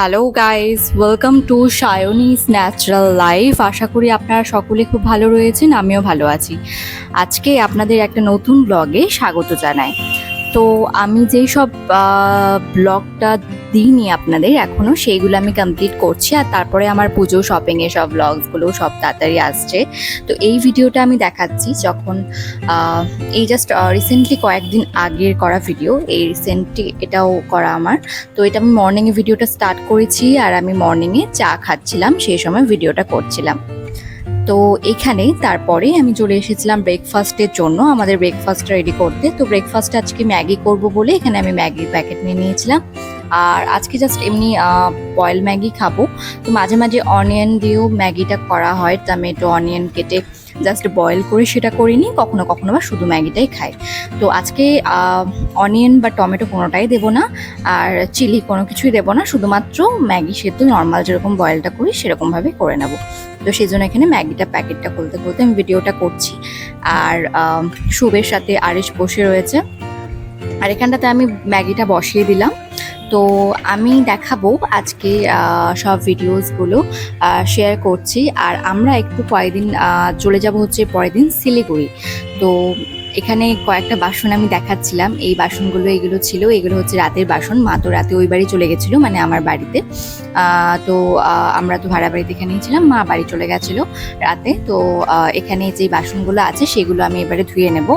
Hello guys welcome to Sayanis natural life আশা করি আপনারা সকলে খুব ভালো রয়েছেন, আমিও ভালো আছি। আজকে আপনাদের একটা নতুন ব্লগে স্বাগত জানাই। তো আমি যেই সব ব্লগটা দিইনি আপনাদের এখনও সেইগুলো আমি কমপ্লিট করছি। আর তারপরে আমার পুজো শপিংয়ে সব ব্লগসগুলো সব তাড়াতাড়ি আসছে। তো এই ভিডিওটা আমি দেখাচ্ছি যখন এই জাস্ট রিসেন্টলি কয়েকদিন আগের করা ভিডিও এই রিসেন্টলি এটাও করা আমার। তো এটা আমি মর্নিংয়ে ভিডিওটা স্টার্ট করেছি আর আমি মর্নিংয়ে চা খাচ্ছিলাম, সেই সময় ভিডিওটা করছিলাম। তো এখানে তারপরে আমি চলে এসেছিলাম ব্রেকফাস্টের জন্য, আমাদের ব্রেকফাস্টটা রেডি করতে। তো ব্রেকফাস্ট আজকে ম্যাগি করব বলে এখানে আমি ম্যাগির প্যাকেট নিয়ে নিয়েছিলাম। আর আজকে জাস্ট এমনি বয়েল ম্যাগি খাব। তো মাঝে মাঝে অনিয়ন দিয়েও ম্যাগিটা করা হয়। টমেটো অনিয়ন কেটে জাস্ট বয়েল করে সেটা করিনি। কখনো কখনো বা শুধু ম্যাগিটাই খাই। তো আজকে অনিয়ন বা টমেটো কোনোটাই দেবো না। আর চিলি কোনো কিছুই দেবো না। শুধুমাত্র ম্যাগি সেদ্ধ নর্মাল যেরকম বয়েলটা করি সেরকমভাবে করে নেব। তো সেই জন্য এখানে ম্যাগিটা প্যাকেটটা খুলতে খুলতে আমি ভিডিওটা করছি। আর শুভের সাথে আরিশ বসে রয়েছে। আর এখানটাতে আমি ম্যাগিটা বসিয়ে দিলাম। তো আমি দেখাবো আজকে সব ভিডিওসগুলো শেয়ার করছি। আর আমরা একটু কয়েকদিন চলে যাব হচ্ছে পরের দিন শিলিগুড়ি। তো এখানে কয়েকটা বাসন আমি দেখাচ্ছিলাম। এই বাসনগুলো এগুলো ছিল এগুলো হচ্ছে রাতের বাসন। মা তো রাতে ওই বাড়ি চলে গেছিল মানে আমার বাড়িতে। তো আমরা তো ভাড়া বাড়িতে এখানেই ছিলাম মা বাড়ি চলে গেছিল রাতে। তো এখানে যে বাসনগুলো আছে সেগুলো আমি এবারে ধুয়ে নেব।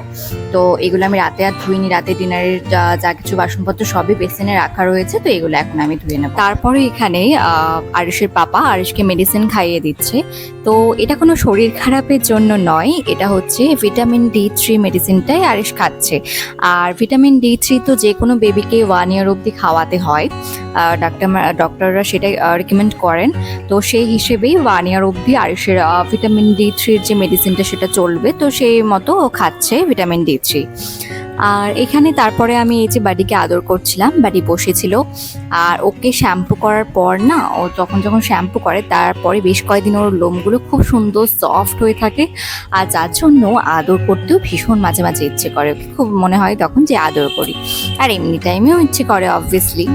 তো এগুলো আমি রাতে আর ধুইনি। রাতে ডিনারের যা- কিছু বাসনপত্র সবই বেসিনে রাখা রয়েছে তো এগুলো এখন আমি ধুয়ে নেব। তারপরে এখানে আহ, আরুষের পাপা আরুষকে মেডিসিন খাইয়ে দিচ্ছে। তো এটা কোনো শরীর খারাপের জন্য নয়। এটা হচ্ছে ভিটামিন ডি থ্রি মেডিসিনটাই আরিশ খাচ্ছে। আর ভিটামিন ডি থ্রি তো যে কোনো বেবিকে ওয়ান ইয়ার অবধি খাওয়াতে হয়। ডাক্তার ডক্টররা সেটাই রেকমেন্ড করেন। তো সেই হিসেবেই ওয়ান ইয়ার অবধি আরিশের ভিটামিন ডি থ্রির যে মেডিসিনটা সেটা চলবে, তো সেই মতো খাচ্ছে ভিটামিন ডি থ্রি আর এখানে তারপরে আমি এই যে বাড়িকে আদর করছিলাম, বাড়ি বসেছিল। আর ওকে শ্যাম্পু করার পর না, ও তখন যখন শ্যাম্পু করে, তারপরে বেশ কয়েকদিন ওর লোমগুলো খুব সুন্দর সফট হয়ে থাকে। আর যার জন্য আদর করতেও ভীষণ মাঝে মাঝে ইচ্ছে করে। ওকে খুব মনে হয় তখন যে আদর করি। আর এমনি টাইমেও ইচ্ছে করে অবভিয়াসলি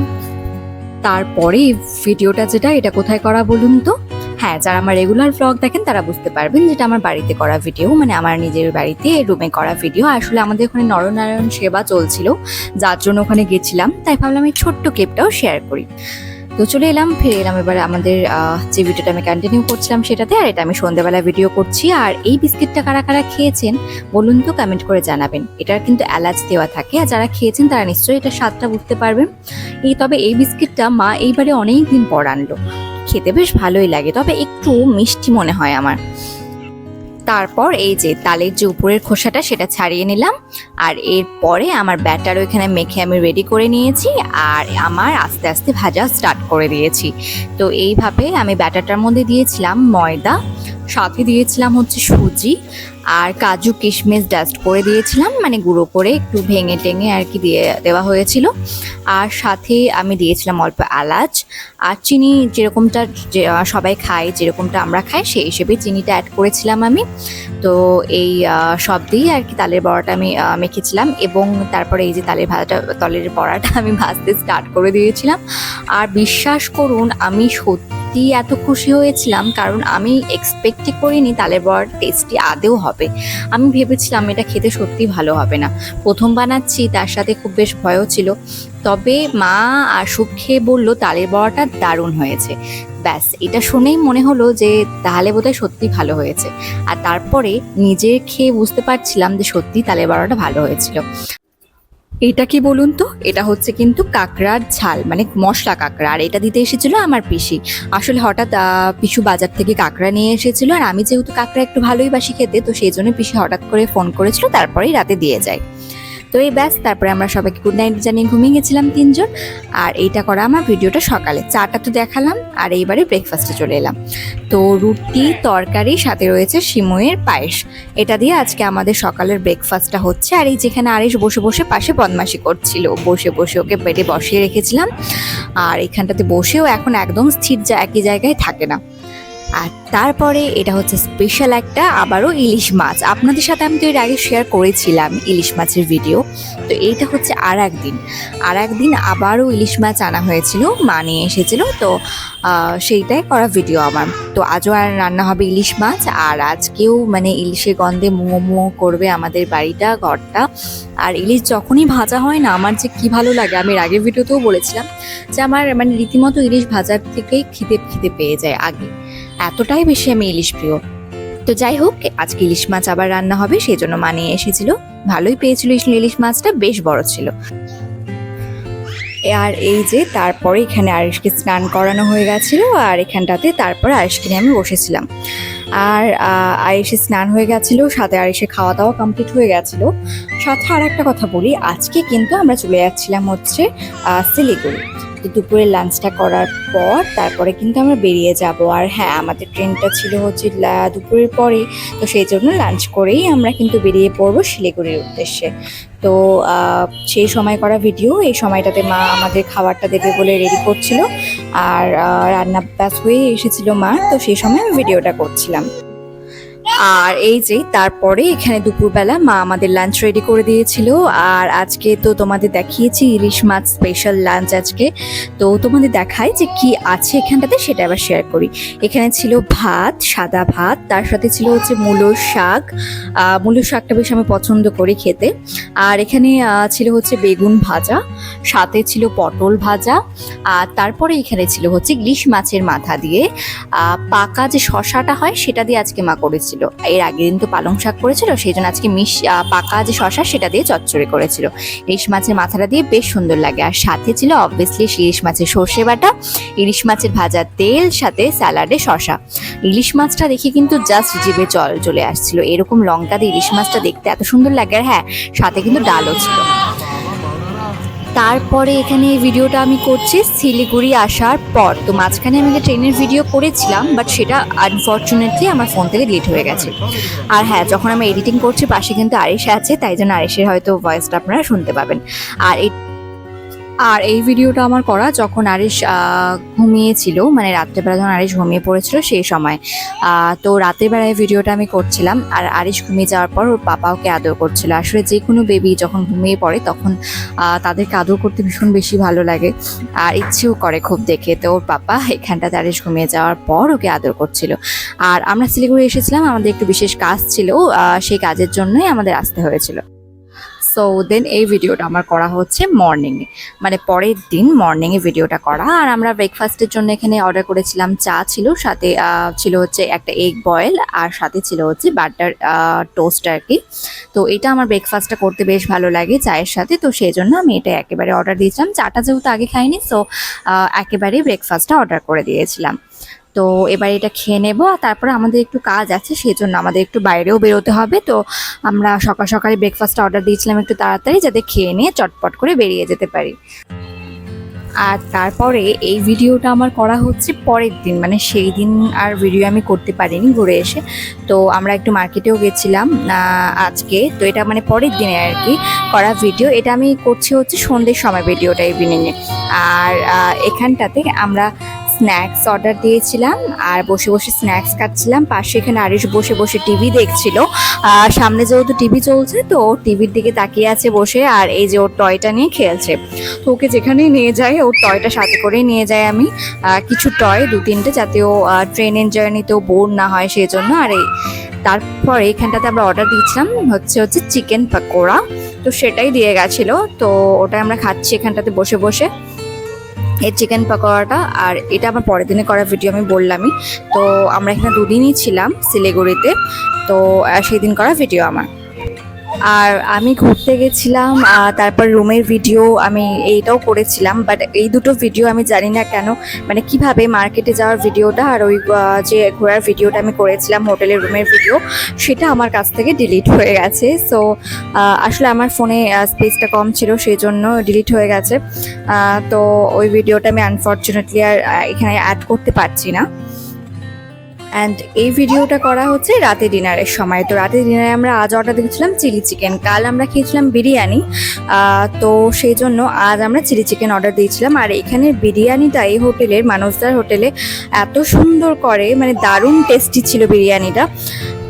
তারপরে ভিডিওটা যেটা, এটা কোথায় করা বলুন তো? হ্যাঁ যারা আমার রেগুলার ব্লগ দেখেন, তারা বুঝতে পারবেন যেটা আমার বাড়িতে করা ভিডিও মানে আমার নিজের বাড়িতে রুমে করা ভিডিও আসলে আমাদের ওখানে নরনারায়ণ সেবা চলছিল, যার জন্য ওখানে গেছিলাম। তাই ভাবলাম এই ছোট্ট ক্লিপটাও শেয়ার করি। তো চলে এলাম, ফিরে এলাম এবার আমাদের যে ভিডিওটা আমি কন্টিনিউ করছিলাম সেটাতে, আর এটা আমি সন্ধ্যাবেলা ভিডিও করছি। আর এই বিস্কিটটা কারা কারা খেয়েছেন, বলুন তো কমেন্ট করে জানাবেন। এটার কিন্তু এলাচ দেওয়া থাকে, আর যারা খেয়েছেন তারা নিশ্চয়ই এটা স্বাদটা বুঝতে পারবেন। এই, তবে এই বিস্কিটটা মা এইবারে অনেক দিন পর আনলো। খেতে বেশ ভালোই লাগে, তবে একটু মিষ্টি মনে হয় আমার। তারপর এই যে তালের যে উপরের খোসাটা, সেটা ছাড়িয়ে নিলাম। আর এরপরে আমার ব্যাটার ওইখানে মেখে আমি রেডি করে নিয়েছি, আর আমার আস্তে আস্তে ভাজা স্টার্ট করে দিয়েছি। তো এইভাবে আমি ব্যাটারটার মধ্যে দিয়েছিলাম ময়দা সাথে দিয়েছিলাম হচ্ছে সুজি আর কাজু কিশমিশ ডাস্ট করে দিয়েছিলাম মানে গুঁড়ো করে একটু ভেঙে টেঙে আর কি দিয়ে দেওয়া হয়েছিল। আর সাথে আমি দিয়েছিলাম অল্প এলাচ আর চিনি যেরকমটা সবাই খায়, যেরকমটা আমরা খাই, সেই হিসেবে চিনিটা অ্যাড করেছিলাম আমি। তো এই সব দিয়ে আর কি তালের বড়াটা আমি মেখেছিলাম এবং তারপরে এই যে তালের ভাজাটা, তলের বড়াটা আমি ভাজতে স্টার্ট করে দিয়েছিলাম। আর বিশ্বাস করুন, আমি সত্যি এত খুশি হয়েছিলাম, কারণ আমি এক্সপেক্টই করিনি তালের বড়ার টেস্টি আদেও হবে। আমি ভেবেছিলাম এটা খেতে সত্যি ভালো হবে না। প্রথম বানাচ্ছি, তার সাথে খুব বেশ ভয়ও ছিল। তবে মা আর সুপ খেয়ে বলল, তালের বড়াটা দারুণ হয়েছে। ব্যাস, এটা শুনেই মনে হলো যে তাহলে বোধহয় সত্যি ভালো হয়েছে। আর তারপরে নিজে খেয়ে বুঝতে পারছিলাম যে সত্যি তালের বড়াটা ভালো হয়েছিল। এটা কি বলুন তো? এটা হচ্ছে কিন্তু কাঁকড়ার ঝাল মানে মশলা কাঁকড়া। আর এটা দিতে এসেছিল আমার পিসি। আসলে হঠাৎ পিসু বাজার থেকে কাঁকড়া নিয়ে এসেছিল। আর আমি যেহেতু কাঁকড়া একটু ভালোই বাসি খেতে, তো সেই জন্য পিসি হঠাৎ করে ফোন করেছিল, তারপরেই রাতে দিয়ে যায়। এই ব্যাস, তারপরে আমরা সবাইকে গুড নাইট জানিয়ে ঘুমিয়ে গেছিলাম তিনজন। আর এইটা করা আমার ভিডিওটা সকালে। চাটা তো দেখালাম, আর এইবারে ব্রেকফাস্টে চলে এলাম। তো রুটি, তরকারি, সাথে রয়েছে সিমুয়ের পায়েস। এটা দিয়ে আজকে আমাদের সকালের ব্রেকফাস্টটা হচ্ছে। আর এই যেখানে আরিশ বসে বসে পাশে বদমাশি করছিল, বসে বসে ওকে পেটে বসিয়ে রেখেছিলাম। আর এখানটাতে বসেও এখন একদম স্থির, যা একই জায়গায় থাকে না। আর তারপরে এটা হচ্ছে স্পেশাল একটা আবারও ইলিশ মাছ। আপনাদের সাথে আমি তো এর আগে শেয়ার করেছিলাম ইলিশ মাছের ভিডিও তো এইটা হচ্ছে আর একদিন আর একদিন আবারও ইলিশ মাছ আনা হয়েছিল, মা নিয়ে এসেছিল, তো সেইটাই করা ভিডিও আমার। তো আজও আর রান্না হবে ইলিশ মাছ, আর আজকেও মানে ইলিশের গন্ধে মুয়ো মুয়ো করবে আমাদের বাড়িটা, ঘরটা। আর ইলিশ যখনই ভাজা হয় না, আমার যে কি ভালো লাগে, আমি এর আগের ভিডিওতেও বলেছিলাম যে আমার মানে রীতিমতো ইলিশ ভাজার থেকেই খিদে খিদে পেয়ে যায় আগে। এতটাই বেশি আমি ইলিশ প্রিয় তো যাই হোক আজকে ইলিশ মাছ আবার রান্না হবে সেই জন্য মা নিয়ে এসেছিল। ভালোই পেয়েছিল ইলিশ- মাছটা বেশ বড় ছিল। আর এই যে তারপরে এখানে আরিশকে স্নান করানো হয়ে গেছিল আর এখানটাতে তারপরে আরিশকে নিয়ে আমি বসেছিলাম। আর আহ, স্নান হয়ে গেছিল সাথে আরিশে খাওয়া দাওয়া কমপ্লিট হয়ে গেছিল। সাথে আর একটা কথা বলি আজকে কিন্তু আমরা চলে যাচ্ছিলাম হচ্ছে শিলিগুড়ি। তো দুপুরের লাঞ্চটা করার পর তারপরে কিন্তু আমরা বেরিয়ে যাব। আর হ্যাঁ আমাদের ট্রেনটা ছিল হচ্ছে দুপুরের পরে। তো সেই জন্য লাঞ্চ করেই আমরা কিন্তু বেরিয়ে পড়ব শিলিগুড়ির উদ্দেশ্যে। তো সেই সময় করা ভিডিও এই সময়টাতে মা আমাদের খাবারটা দেবে বলে রেডি করছিল। আর রান্না ব্যাস হয়ে এসেছিল মা। তো সেই সময় আমি ভিডিওটা করছিলাম। আর এই যে তারপরে এখানে দুপুরবেলা মা আমাদের লাঞ্চ রেডি করে দিয়েছিল। আর আজকে তো তোমাদের দেখিয়েছি ইলিশ মাছ স্পেশাল লাঞ্চ আজকে। তো তোমাদের দেখাই যে কি আছে এখানটাতে, সেটা আবার শেয়ার করি। এখানে ছিল ভাত, সাদা ভাত, তার সাথে ছিল হচ্ছে মূলোর শাক। মূলোর শাকটা বেশ আমি পছন্দ করি খেতে। আর এখানে ছিল হচ্ছে বেগুন ভাজা, সাথে ছিল পটল ভাজা, আর তারপরে এখানে ছিল হচ্ছে ইলিশ মাছের মাথা দিয়ে। পাকা যে শশাটা হয়, সেটা দিয়ে আজকে মা করেছিল। এর আগের দিন তো পালং শাক করেছিল, সেই জন্য আজকে মিশ পাকা যে শশা সেটা দিয়ে চচ্চড়ি করেছিল। ইলিশ মাছের মাথাটা দিয়ে বেশ সুন্দর লাগে। আর সাথে ছিল অবভিয়াসলি ইলিশ মাছের সর্ষে বাটা, ইলিশ মাছের ভাজা তেল, সাথে স্যালাডে শশা ইলিশ মাছটা দেখে কিন্তু জাস্ট জিভে জল চলে আসছিল। এরকম লঙ্কা দিয়ে ইলিশ মাছটা দেখতে এত সুন্দর লাগে। আর হ্যাঁ সাথে কিন্তু ডালও ছিল। তারপরে এখানে এই ভিডিওটা আমি করছি শিলিগুড়ি আসার পর। তো মাঝখানে আমি একটা ট্রেনের ভিডিও করেছিলাম বাট সেটা আনফর্চুনেটলি আমার ফোন থেকে ডিলিট হয়ে গেছে। আর হ্যাঁ যখন আমি এডিটিং করছি, পাশে কিন্তু আরিশ আছে, তাই জন্য আরেশের হয়তো ভয়েসটা আপনারা শুনতে পাবেন। আর এই আর এই ভিডিওটা আমার করা যখন আরিশ ঘুমিয়েছিল মানে রাত্রেবেলা যখন আরিশ ঘুমিয়ে পড়েছিল সেই সময়। তো রাতের বেলায় ভিডিওটা আমি করছিলাম আর আরিশ ঘুমিয়ে যাওয়ার পর ওর পাপা ওকে আদর করছিল। আসলে যে কোনো বেবি যখন ঘুমিয়ে পড়ে তখন তাদেরকে আদর করতে ভীষণ বেশি ভালো লাগে আর ইচ্ছেও করে খুব দেখে। তো ওর পাপা এখানটাতে তারিশ ঘুমিয়ে যাওয়ার পর ওকে আদর করছিল। আর আমরা শিলিগুড়ি এসেছিলাম, আমাদের একটু বিশেষ কাজ ছিল সেই কাজের জন্যই আমাদের আসতে হয়েছিল। সো দেন এই ভিডিওটা আমার করা হচ্ছে মর্নিংয়ে মানে পরের দিন মর্নিংয়ে ভিডিওটা করা। আর আমরা ব্রেকফাস্টের জন্য এখানে অর্ডার করেছিলাম চা ছিল, সাথে ছিল হচ্ছে একটা এগ বয়েল আর সাথে ছিল হচ্ছে বাটার টোস্ট আর কি তো এটা আমার ব্রেকফাস্টটা করতে বেশ ভালো লাগে চায়ের সাথে। তো সেই জন্য আমি এটা একেবারে অর্ডার দিয়েছিলাম। চাটা যেহেতু আগে খাইনি সো একেবারে ব্রেকফাস্টটা অর্ডার করে দিয়েছিলাম। তো এবার এটা খেয়ে নেব আর তারপরে আমাদের একটু কাজ আছে সেই জন্য আমাদের একটু বাইরেও বেরোতে হবে। তো আমরা সকাল সকালে ব্রেকফাস্ট অর্ডার দিয়েছিলাম একটু তাড়াতাড়ি যাতে খেয়ে নিয়ে চটপট করে বেরিয়ে যেতে পারি। আর তারপরে এই ভিডিওটা আমার করা হচ্ছে পরের দিন মানে সেই দিন আর ভিডিও আমি করতে পারিনি ঘুরে এসে। তো আমরা একটু মার্কেটেও গেছিলাম আজকে। তো এটা মানে পরের দিনে আর কি করা ভিডিও এটা আমি করছি হচ্ছে সন্ধ্যের সময় ভিডিওটা ইভিনিংয়ে আর এখানটাতে আমরা স্ন্যাক্স অর্ডার দিয়েছিলাম আর বসে বসে স্ন্যাক্স খাচ্ছিলাম। পাশে এখানে আরিশ বসে বসে টিভি দেখছিল। সামনে যেহেতু টিভি চলছে, তো টিভির দিকে তাকিয়ে আছে বসে আর এই যে ওর টয়টা নিয়ে খেলছে। তো ওকে যেখানেই নিয়ে যায়, ওর টয়টা সাথে করেই নিয়ে যাই আমি। কিছু টয় দু তিনটে, যাতে ও ট্রেনের জার্নিতেও বোর না হয় সেই জন্য আর এই, তারপরে এখানটাতে আমরা অর্ডার দিয়েছিলাম, হচ্ছে হচ্ছে চিকেন পাকোড়া। তো সেটাই দিয়ে গেছিল। তো ওটা আমরা খাচ্ছি এখানটাতে বসে বসে। এই চিকেন পকোড়াটা, আর এটা আমার পরের দিনে করা ভিডিও আমি বললামই। তো আমরা এখানে দুদিনই ছিলাম শিলিগুড়িতে, তো সেই দিন করা ভিডিও আমার। আর আমি ঘুরতে গেছিলাম তারপর রুমের ভিডিও আমি এইটাও করেছিলাম বাট এই দুটো ভিডিও আমি জানি না কেন মানে কীভাবে মার্কেটে যাওয়ার ভিডিওটা আর ওই যে ঘোরার ভিডিওটা আমি করেছিলাম হোটেলের রুমের ভিডিও সেটা আমার কাছ থেকে ডিলিট হয়ে গেছে। সো আসলে আমার ফোনে স্পেসটা কম ছিল সেই জন্য ডিলিট হয়ে গেছে। তো ওই ভিডিওটা আমি আনফর্চুনেটলি আর এখানে অ্যাড করতে পারছি না। অ্যান্ড এই ভিডিওটা করা হচ্ছে রাতে ডিনারের সময়। তো রাতে ডিনারে আমরা আজ অর্ডার দিয়েছিলাম চিলি চিকেন। কাল আমরা খেয়েছিলাম বিরিয়ানি। তো সেই জন্য আজ আমরা চিলি চিকেন অর্ডার দিয়েছিলাম। আর এখানে বিরিয়ানিটা এই হোটেলের, মানসদার হোটেলে এত সুন্দর করে মানে দারুণ টেস্টি ছিল বিরিয়ানিটা।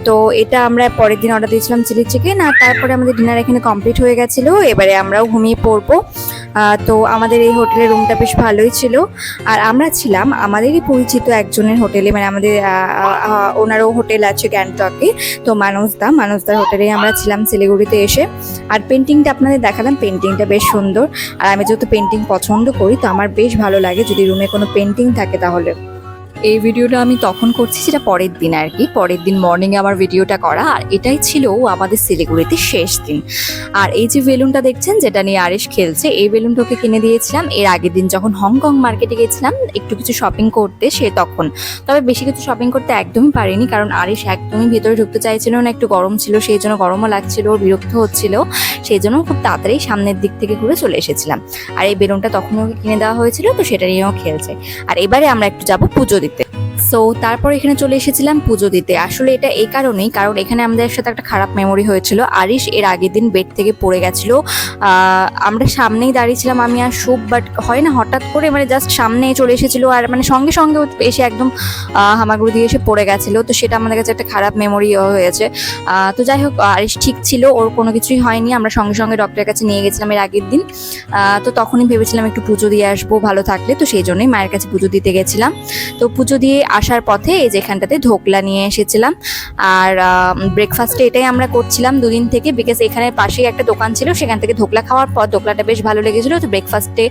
তো এটা আমরা পরের দিন অর্ডার দিয়েছিলাম চিলি চিকেন আর তারপরে আমাদের ডিনার এখানে কমপ্লিট হয়ে গেছিল। এবারে আমরাও ঘুমিয়ে পড়ব। তো আমাদের এই হোটেলের রুমটা বেশ ভালোই ছিল। আর আমরা ছিলাম আমাদেরই পরিচিত একজনের হোটেলে মানে আমাদের ওনারও হোটেল আছে গ্যাংটকে। তো মানসদা, মানসদার হোটেলে আমরা ছিলাম শিলিগুড়িতে এসে। আর পেন্টিংটা আপনাদের দেখালাম পেন্টিংটা বেশ সুন্দর। আর আমি যেহেতু পেন্টিং পছন্দ করি, তো আমার বেশ ভালো লাগে যদি রুমে কোনো পেন্টিং থাকে তাহলে। এই ভিডিওটা আমি তখন করছি সেটা পরের দিন আর কি। পরের দিন মর্নিংয়ে আমার ভিডিওটা করা, আর এটাই ছিল আমাদের শিলিগুড়িতে শেষ দিন। আর এই যে বেলুনটা দেখছেন, যেটা নিয়ে আরিশ খেলছে, এই বেলুনটাকে কিনে দিয়েছিলাম। এর আগের দিন যখন হংকং মার্কেটে গেছিলাম, একটু কিছু শপিং করতে, সে তখন। তবে বেশি কিছু শপিং করতে একদমই পারিনি, কারণ আরিশ একদমই ভেতরে ঢুকতে চাইছিল না, একটু গরম ছিল, সেই জন্য গরমও লাগছিল, বিরক্ত হচ্ছিল। সেই জন্য খুব তাড়াতাড়ি সামনের দিক থেকে ঘুরে চলে এসেছিলাম। আর এই বেলুনটা তখনই ওকে কিনে দেওয়া হয়েছিল, তো সেটা নিয়েও খেলছে। আর এবারে আমরা একটু যাব পুজো দিতে সো তারপর এখানে চলে এসেছিলাম পুজো দিতে। আসলে এটা এই কারণেই, কারণ এখানে আমাদের সাথে একটা খারাপ মেমোরি হয়েছিল। আরিশ এর আগের দিন বেড থেকে পড়ে গেছিল। আমরা সামনেই দাঁড়িয়েছিলাম আমি আর শুভ বাট হয় না, হঠাৎ করে মানে জাস্ট সামনে চলে এসেছিল আর মানে সঙ্গে সঙ্গে এসে একদম হামাগুড়ি দিয়ে এসে পড়ে গেছিল। তো সেটা আমাদের কাছে একটা খারাপ মেমোরি হয়েছে। তো যাই হোক, আরিশ ঠিক ছিল, ওর কোনো কিছুই হয়নি। আমরা সঙ্গে সঙ্গে ডক্টরের কাছে নিয়ে গেছিলাম এর আগের দিন। তো তখনই ভেবেছিলাম একটু পুজো দিয়ে আসব, ভালো থাকলে। তো সেই জন্যই মায়ের কাছে পুজো দিতে গেছিলাম। তো পুজো দিয়ে আসার পথে এই যেখানটাতে ধোকলা নিয়ে এসেছিলাম। আর ব্রেকফাস্টে এটাই আমরা করছিলাম দুদিন থেকে বিকজ এখানে পাশেই একটা দোকান ছিল, সেখান থেকে ধোকলা খাওয়ার পর ধোকলাটা বেশ ভালো লেগেছিল। তো ব্রেকফাস্টে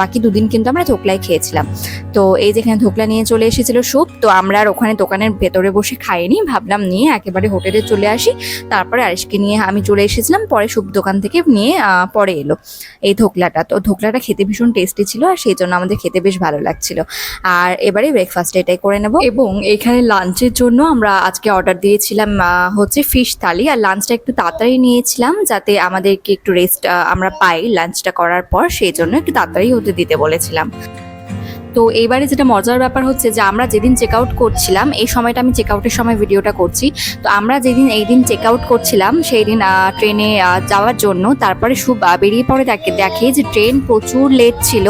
বাকি দুদিন কিন্তু আমরা ধোকলাই খেয়েছিলাম। তো এই যেখানে ধোকলা নিয়ে চলে এসেছিল স্যুপ তো আমরা আর ওখানে দোকানের ভেতরে বসে খাইনি, ভাবলাম নিয়ে একেবারে হোটেলে চলে আসি। তারপরে আরিশকে নিয়ে আমি চলে এসেছিলাম, পরে স্যুপ দোকান থেকে নিয়ে পরে এলো এই ধোকলাটা তো ধোকলাটা খেতে ভীষণ টেস্টি ছিল আর সেই জন্য আমাদের খেতে বেশ ভালো লাগছিল। আর এবারে ব্রেকফাস্ট এটাই করে নেব। এবং এখানে লাঞ্চের জন্য আমরা আজকে অর্ডার দিয়েছিলাম হচ্ছে ফিশ থালি আর লাঞ্চটা একটু তাড়াতাড়ি নিয়েছিলাম যাতে আমাদেরকে একটু রেস্ট আমরা পাই লাঞ্চটা করার পর। সেই জন্য একটু তাড়াতাড়ি হতে দিতে বলেছিলাম। তো এইবারে যেটা মজার ব্যাপার হচ্ছে যে আমরা যেদিন চেক আউট করছিলাম এই সময়টা আমি চেক আউটের সময় ভিডিওটা করছি। তো আমরা যেদিন এই দিন চেক আউট করছিলাম সেই দিন ট্রেনে যাওয়ার জন্য তারপরে আহ, বেরিয়ে পড়ে দেখে দেখে যে ট্রেন প্রচুর লেট ছিল।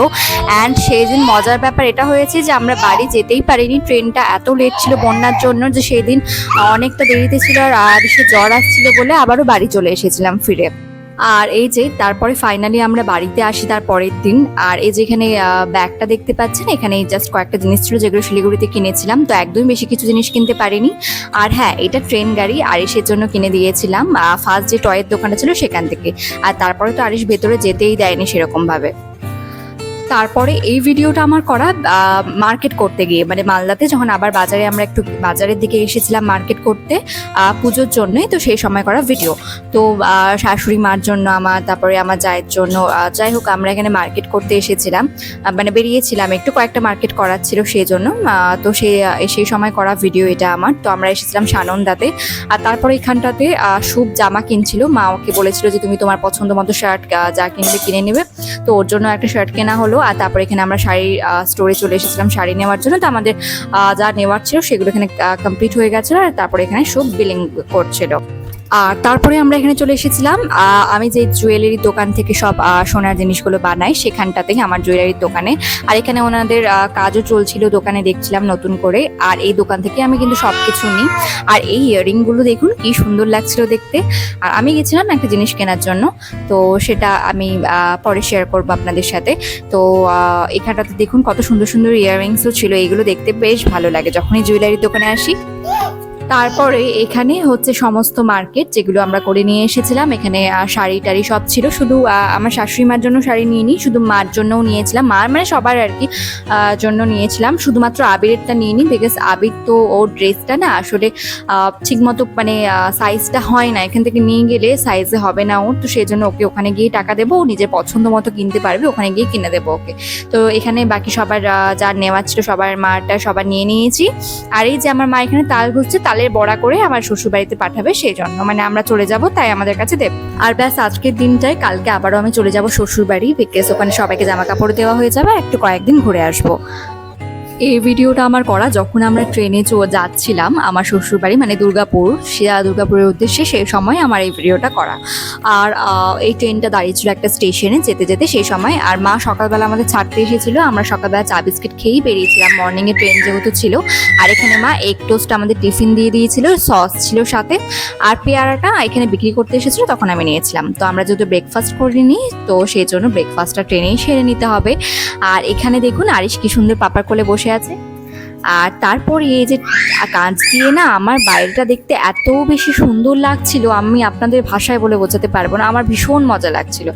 অ্যান্ড সেই দিন মজার ব্যাপার এটা হয়েছে যে আমরা বাড়ি যেতেই পারিনি ট্রেনটা এত লেট ছিল বন্যার জন্য যে সেই দিন অনেকটা দেরিতে ছিল আর জ্বর আসছিল বলে আবারও বাড়ি চলে এসেছিলাম ফিরে। আর এই যে তারপরে ফাইনালি আমরা বাড়িতে আসি তার পরের দিন। আর এই যে এখানে ব্যাগটা দেখতে পাচ্ছেন? এখানে জাস্ট কয়েকটা জিনিস ছিল যেগুলো শিলিগুড়িতে কিনেছিলাম। তো একদমই বেশি কিছু জিনিস কিনতে পারিনি। আর হ্যাঁ এটা ট্রেন গাড়ি আরিসের জন্য কিনে দিয়েছিলাম। ফার্স্ট যে টয়ের দোকানটা ছিল সেখান থেকে। আর তারপরে তো আরিস ভেতরে যেতেই দেয়নি সেরকম ভাবে তারপরে এই ভিডিওটা আমার করা মার্কেট করতে গিয়ে মানে মালদাতে যখন আবার বাজারে আমরা একটু বাজারের দিকে এসেছিলাম মার্কেট করতে পুজোর জন্যই, তো সেই সময় করা ভিডিও তো শাশুড়ি মার জন্য আমার, তারপরে আমার জায়ের জন্য যাই হোক, আমরা এখানে মার্কেট করতে এসেছিলাম মানে বেরিয়েছিলাম, একটু কয়েকটা মার্কেট করার ছিল সেই জন্য তো সেই সেই সময় করা ভিডিও এটা আমার, তো আমরা এসেছিলাম সানন্দাতে, আর তারপরে এখানটাতে শুভ জামা কিনছিল, মা ওকে বলেছিল যে, তুমি তোমার পছন্দ মতো শার্ট যা কিনবে কিনে নেবে। তো ওর জন্য একটা শার্ট কেনা হলো আর তারপর এখানে আমরা শাড়ি স্টোরে চলে এসেছিলাম শাড়ি নেওয়ার জন্য। তো আমাদের যা নেওয়ার ছিল সেগুলো এখানে কমপ্লিট হয়ে গেছিল, আর তারপরে এখানে সব বিলিং করছিল। আর তারপরে আমরা এখানে চলে এসেছিলাম। আমি যে জুয়েলারির দোকান থেকে সব সোনার জিনিসগুলো বানাই, সেখানটাতেই আমার জুয়েলারির দোকানে। আর এখানে ওনাদের কাজও চলছিল, দোকানে দেখছিলাম নতুন করে। আর এই দোকান থেকে আমি কিন্তু সব কিছু নিই। আর এই ইয়াররিংগুলো দেখুন, কি সুন্দর লাগছিল দেখতে। আর আমি গেছিলাম একটা জিনিস কেনার জন্য, তো সেটা আমি পরে শেয়ার করব আপনাদের সাথে। তো এখানটাতে দেখুন কত সুন্দর সুন্দর ইয়াররিংসও ছিল এগুলো দেখতে বেশ ভালো লাগে। যখনই জুয়েলারির দোকানে আসি তারপরে এখানে হচ্ছে সমস্ত মার্কেট যেগুলো আমরা করে নিয়ে এসেছিলাম, এখানে শাড়ি টাড়ি সব ছিল। শুধু আমার শাশুড়ি মার জন্য শাড়ি নিয়ে নিই শুধু মার জন্যও নিয়েছিলাম। মার মানে সবার আর কি জন্য নিয়েছিলাম। শুধুমাত্র আবিরেরটা নিয়ে নিই বিকজ আবির তো ওর ড্রেসটা না আসলে ঠিকমতো মানে সাইজটা হয় না। এখান থেকে নিয়ে গেলে সাইজে হবে না ওর, তো সেই জন্য ওকে ওখানে গিয়ে টাকা দেবো। ও নিজের পছন্দ মতো কিনতে পারবে, ওখানে গিয়ে কিনে দেবো ওকে। তো এখানে বাকি সবার যা নেওয়ার ছিল সবার মারটা সবার নিয়ে নিয়েছি। আর এই যে আমার মা এখানে তাল ঘুরছে তালের বড়া করে আমার শ্বশুরবাড়িতে পাঠাবে সেই জন্য মানে আমরা চলে যাব তাই আমাদের কাছে দেব। আর ব্যাস, আজকের দিনটাই কালকে আবারও আমি চলে যাব শ্বশুরবাড়ি। বিকজ ওখানে সবাইকে জামা কাপড় দেওয়া হয়ে যাবে একটু কয়েকদিন ঘুরে আসব। এই ভিডিওটা আমার করা যখন আমরা ট্রেনে যাচ্ছিলাম আমার শ্বশুরবাড়ি মানে দুর্গাপুর শিয়া দুর্গাপুরের উদ্দেশ্যে সেই সময় আমার এই ভিডিওটা করা। আর এই ট্রেনটা দাঁড়িয়েছিল একটা স্টেশনে যেতে যেতে সেই সময়। আর মা সকালবেলা আমাদের ছাড়তে এসেছিল, আমরা সকালবেলা চা, বিস্কিট খেয়েই বেরিয়েছিলাম। মর্নিংয়ে ট্রেন যেহেতু ছিল, আর এখানে মা এগ টোস্ট আমাদের টিফিন দিয়ে দিয়েছিল, সস ছিল সাথে। আর পেয়ারাটা এখানে বিক্রি করতে এসেছিল, তখন আমি নিয়েছিলাম। তো আমরা যেহেতু ব্রেকফাস্ট করিনি, তো সেই জন্য ব্রেকফাস্টটা ট্রেনেই সেরে নিতে হবে। আর এখানে দেখুন আরিশ কি সুন্দর পাপার কোলে বসে আছে। আর তারপরে এই যে কাঁচ দিয়ে না আমার বাইরেটা দেখতে এত বেশি সুন্দর লাগছিল, আমি আপনাদের ভাষায় বলে বোঝাতে পারব না, আমার ভীষণ মজা লাগছিল।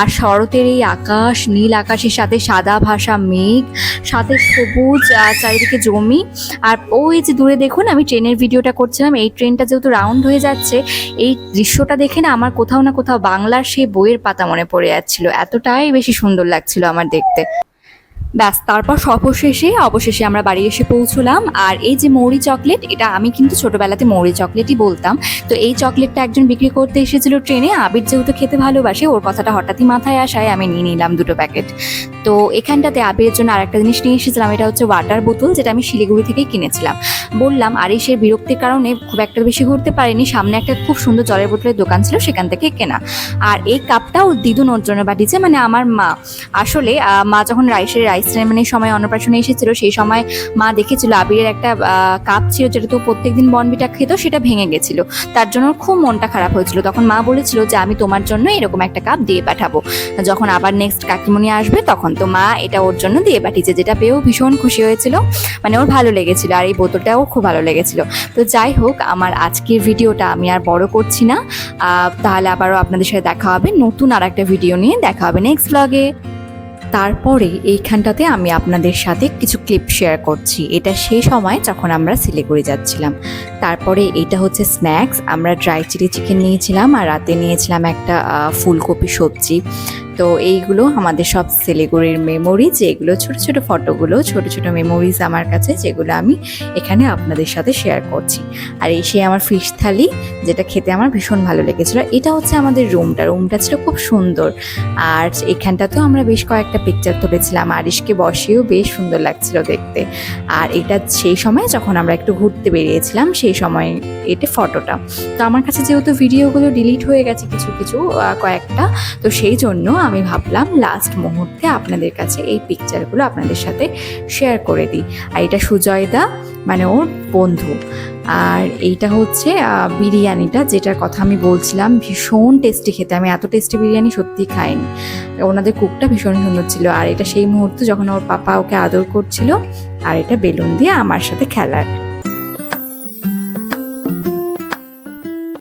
আর শরতের এই আকাশ, নীল আকাশের সাথে সাদা ভাষা, মেঘ, সাথে সবুজ চারিদিকে জমি। আর ওই যে দূরে দেখুন, আমি ট্রেনের ভিডিওটা করছিলাম, এই ট্রেনটা যেহেতু রাউন্ড হয়ে যাচ্ছে, এই দৃশ্যটা দেখে না আমার কোথাও না কোথাও বাংলার সেই বইয়ের পাতা মনে পড়ে যাচ্ছিল। এতটাই বেশি সুন্দর লাগছিল আমার দেখতে। ব্যাস, তারপর সর্বশেষে, অবশেষে আমরা বাড়ি এসে পৌঁছলাম। আর এই যে মৌরি চকলেট, এটা আমি কিন্তু ছোটবেলাতে মৌরি চকলেটই বলতাম। তো এই চকলেটটা একজন বিক্রি করতে এসেছিল ট্রেনে। আবির যেহেতু খেতে ভালোবাসে, ওর কথাটা হঠাৎই মাথায় আসায় আমি নিয়ে নিলাম দুটো প্যাকেট। তো এখানটাতে আবিরের জন্য আরেকটা জিনিস নিয়ে এসেছিলাম, এটা হচ্ছে ওয়াটার বোতল যেটা আমি শিলিগুড়ি থেকেই কিনেছিলাম। বললাম, আর আরিসের বিরক্তির কারণে খুব একটা বেশি ঘুরতে পারিনি। সামনে একটা খুব সুন্দর জলের বোতলের দোকান ছিল, সেখান থেকে কেনা। আর এই কাপটাও দিদুন ওর জন্য পাঠিয়েছে মানে আমার মা। আসলে মা যখন রাইসের রাইস সেরেমনির সময় অন্নপ্রাশনে এসেছিল, সেই সময় মা দেখেছিল আবিরের একটা কাপ ছিল যেটা তো প্রত্যেকদিন বনবিটা খেত, সেটা ভেঙে গেছিল। তার জন্য খুব মনটা খারাপ হয়েছিল। তখন মা বলেছিল যে, আমি তোমার জন্য এরকম একটা কাপ দিয়ে পাঠাবো। যখন আবার নেক্সট কাকিমণি আসবে, তখন তো মা এটা ওর জন্য দিয়ে পাঠিয়েছে, যেটা পেয়েও ভীষণ খুশি হয়েছিল। মানে ওর ভালো লেগেছিল আর এই বোতলটাও খুব ভালো লেগেছিল। তো যাই হোক, আমার আজকের ভিডিওটা আমি আর বড় করছি না। তাহলে আবারও আপনাদের সাথে দেখা হবে নতুন আর একটা ভিডিও নিয়ে। দেখা হবে নেক্সট ব্লগে তারপরে এইখানটাতে আমি আপনাদের সাথে কিছু ক্লিপ শেয়ার করছি। এটা সেই সময় যখন আমরা শিলিগুড়ি যাচ্ছিলাম। তারপরে এটা হচ্ছে স্ন্যাক্স আমরা ড্রাই চিলি চিকেন নিয়েছিলাম আর রাতে নিয়েছিলাম একটা ফুলকপি সবজি। তো এইগুলো আমাদের সব শিলিগুড়ির মেমোরি যেগুলো ছোট ছোট ফটোগুলো ছোট ছোট মেমোরিজ আমার কাছে, যেগুলো আমি এখানে আপনাদের সাথে শেয়ার করছি। আর এই সেই আমার ফিশ থালি, যেটা খেতে আমার ভীষণ ভালো লেগেছিলো, এটা হচ্ছে আমাদের রুমটা রুমটা ছিল খুব সুন্দর। আর এখানটাতেও আমরা বেশ কয়েকটা পিকচার তুলেছিলাম। আরিশকে বসেও বেশ সুন্দর লাগছিল দেখতে। আর এটা সেই সময় যখন আমরা একটু ঘুরতে বেরিয়েছিলাম, সেই সময় এটা ফটোটা তো আমার কাছে যেহেতু ভিডিওগুলো ডিলিট হয়ে গেছে কিছু কিছু কয়েকটা, তো সেই জন্য আমি ভাবলাম লাস্ট মুহূর্তে আপনাদের কাছে এই পিকচারগুলো আপনাদের সাথে শেয়ার করে দিই। আর এটা সুজয়দা মানে ওর বন্ধু। আর এইটা হচ্ছে বিরিয়ানিটা, যেটার কথা আমি বলছিলাম, ভীষণ টেস্টি খেতে। আমি এত টেস্টি বিরিয়ানি সত্যি খাইনি। ওনাদের কুকটা ভীষণ সুন্দর ছিল। আর এটা সেই মুহূর্তে যখন ওর পাপা ওকে আদর করছিল, আর এটা বেলুন দিয়ে আমার সাথে খেলার।